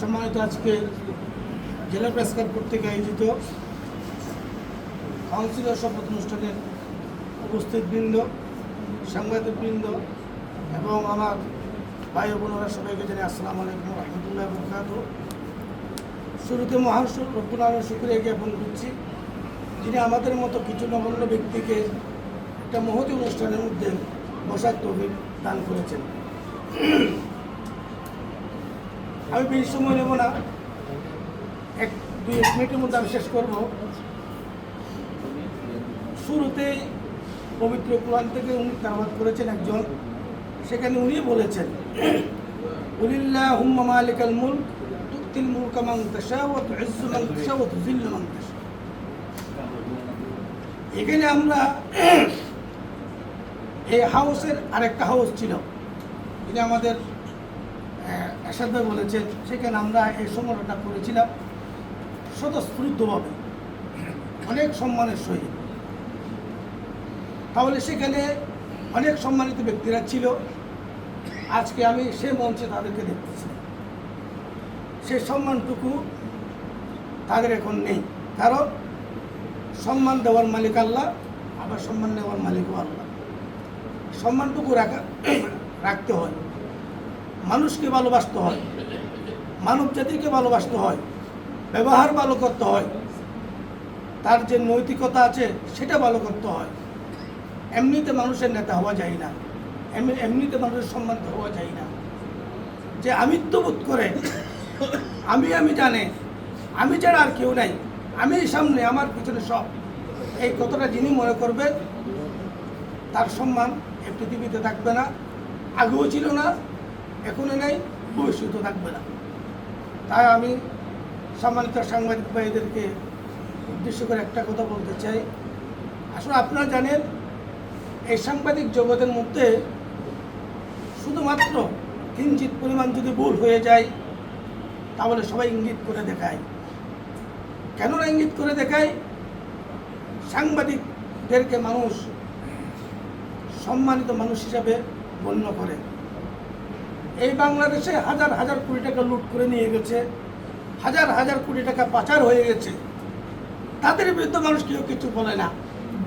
সম্মানিত আজকে জেলা প্রেস ক্লাব কর্তৃক আয়োজিত কাউন্সিলর শপথ অনুষ্ঠানের সাংবাদিক বৃন্দ এবং আমার ভাই বোনেরা সবাইকে জানি আসসালামু আলাইকুম রহমতুল্লাহ বরকাত শুরুতে মহান রব্বুল আলমের শুক্রিয়া জ্ঞাপন করছি যিনি আমাদের মতো কিছু নগণ্য ব্যক্তিকে একটা মহতি অনুষ্ঠানের মধ্যে বসার তৌফিক দান করেছেন। আমি বেশি সময় নেব না। এক, দুই, এক মিনিটের মধ্যে আমি শেষ করব। শুরুতেই পবিত্র কোরআন থেকে উনি তারবাদ করেছেন একজন। সেখানে উনি বলেছেন উলিল্লাহ হুম্মা মালিকাল মুলক তুক্তিল মুলকা মান তাশা ওয়া তুইজ্জু মান তাশা ওয়া তুযিল্লু এখানে আমরা এই হাউসের আরেকটা হাউস ছিল। এটা আমাদের এসাদ বলেছেন, সেখানে আমরা এই সংগঠনটা করেছিলাম স্বতঃস্ফূর্তভাবে। অনেক সম্মানের সহিত। তাহলে সেখানে অনেক সম্মানিত ব্যক্তিরা ছিল। আজকে আমি সে মঞ্চে তাদেরকে দেখতেছি। সে সম্মানটুকু তাদের এখন নেই। কারণ সম্মান দেওয়ার মালিক আল্লাহ, আবার সম্মান নেওয়ার মালিকও আল্লাহ। সম্মানটুকু রাখা, রাখতে হয়। মানুষকে ভালোবাসতে হয়, মানব জাতিকে ভালোবাসতে হয়, ব্যবহার ভালো করতে হয়, তার যে নৈতিকতা আছে সেটা ভালো করতে হয়। এমনিতে মানুষের নেতা হওয়া যায় না, এমনি এমনিতে মানুষের সম্মান হওয়া যায় না। যে আমিত্ব বোধ করে, আমি আমি জানে, আমি ছাড়া আর কেউ নাই, আমি সামনে, আমার পিছনে সব। এই কথাটা যিনি মনে করবেন তার সম্মান এই পৃথিবীতে থাকবে না, আগেও ছিল না, এখনও নেই ভবিষ্যতে থাকবে না। তাই আমি সম্মানিত সাংবাদিক ভাইদেরকে উদ্দেশ্য করে একটা কথা বলতে চাই। আসলে আপনারা জানেন, এই সাংবাদিক জগতের মধ্যে শুধুমাত্র কিঞ্চিত পরিমাণ যদি ভুল হয়ে যায়, তাহলে সবাই ইঙ্গিত করে দেখায়। কেননা ইঙ্গিত করে দেখায়? সাংবাদিকদেরকে মানুষ সম্মানিত মানুষ হিসাবে গণ্য করে। এই বাংলাদেশে হাজার হাজার কোটি টাকা লুট করে নিয়ে গেছে, হাজার হাজার কোটি টাকা পাচার হয়ে গেছে। তাদের বিরুদ্ধে মানুষ কেউ কিছু বলে না।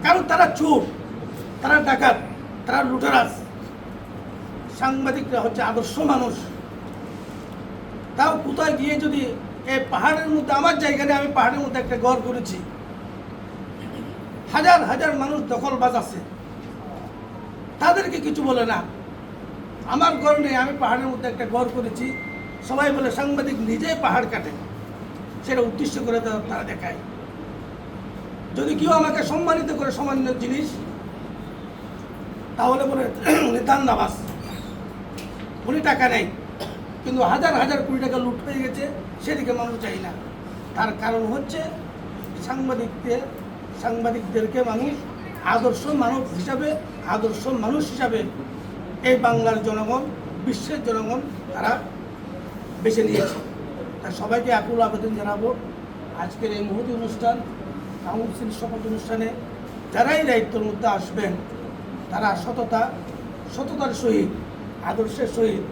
কারণ তারা চোর, তারা ডাকাত, তারা লুটেরাস সাংবাদিকরা হচ্ছে আদর্শ মানুষ। তাও কোথায় গিয়ে যদি এই পাহাড়ের মধ্যে, আমার জায়গায় আমি পাহাড়ের মধ্যে একটা ঘর করেছি। হাজার হাজার মানুষ দখলবাজ আছে। তাদেরকে কিছু বলে না। আমার ঘর নেই আমি পাহাড়ের মধ্যে একটা ঘর করেছি। সবাই বলে, সাংবাদিক নিজেই পাহাড় কাটে। সেটা উদ্দেশ্য করে তারা দেখায়। যদি কেউ আমাকে সম্মানিত করে সামান্য জিনিস, তাহলে বলে, উনি দান্দাবাস উনি টাকা নেই। কিন্তু হাজার হাজার কোটি টাকা লুট হয়ে গেছে, সেদিকে মানুষ চাই না। তার কারণ হচ্ছে সাংবাদিকদের সাংবাদিকদেরকে মানুষ আদর্শ মানব হিসাবে, আদর্শ মানুষ হিসাবে এই বাংলার জনগণ, বিশ্বের জনগণ তারা বেছে নিয়েছে। তাই সবাইকে আকুল আবেদন জানাব। আজকের এই মুহূর্তে অনুষ্ঠান, কাউন্সিল শপথ অনুষ্ঠানে যারাই দায়িত্বের মধ্যে আসবেন, তারা সততা, সততার সহিত, আদর্শের সহিত,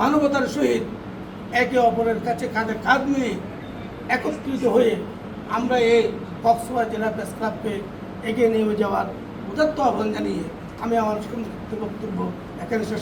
মানবতার সহিত একে অপরের কাছে কাঁধে কাঁধ নিয়ে একত্রিত হয়ে আমরা এই কক্সবাজার জেলা প্রেস ক্লাবকে এগিয়ে নিয়ে যাওয়ার উদাত্ত আহ্বান জানিয়ে আমি আমার বক্তব্য এখানে শেষ।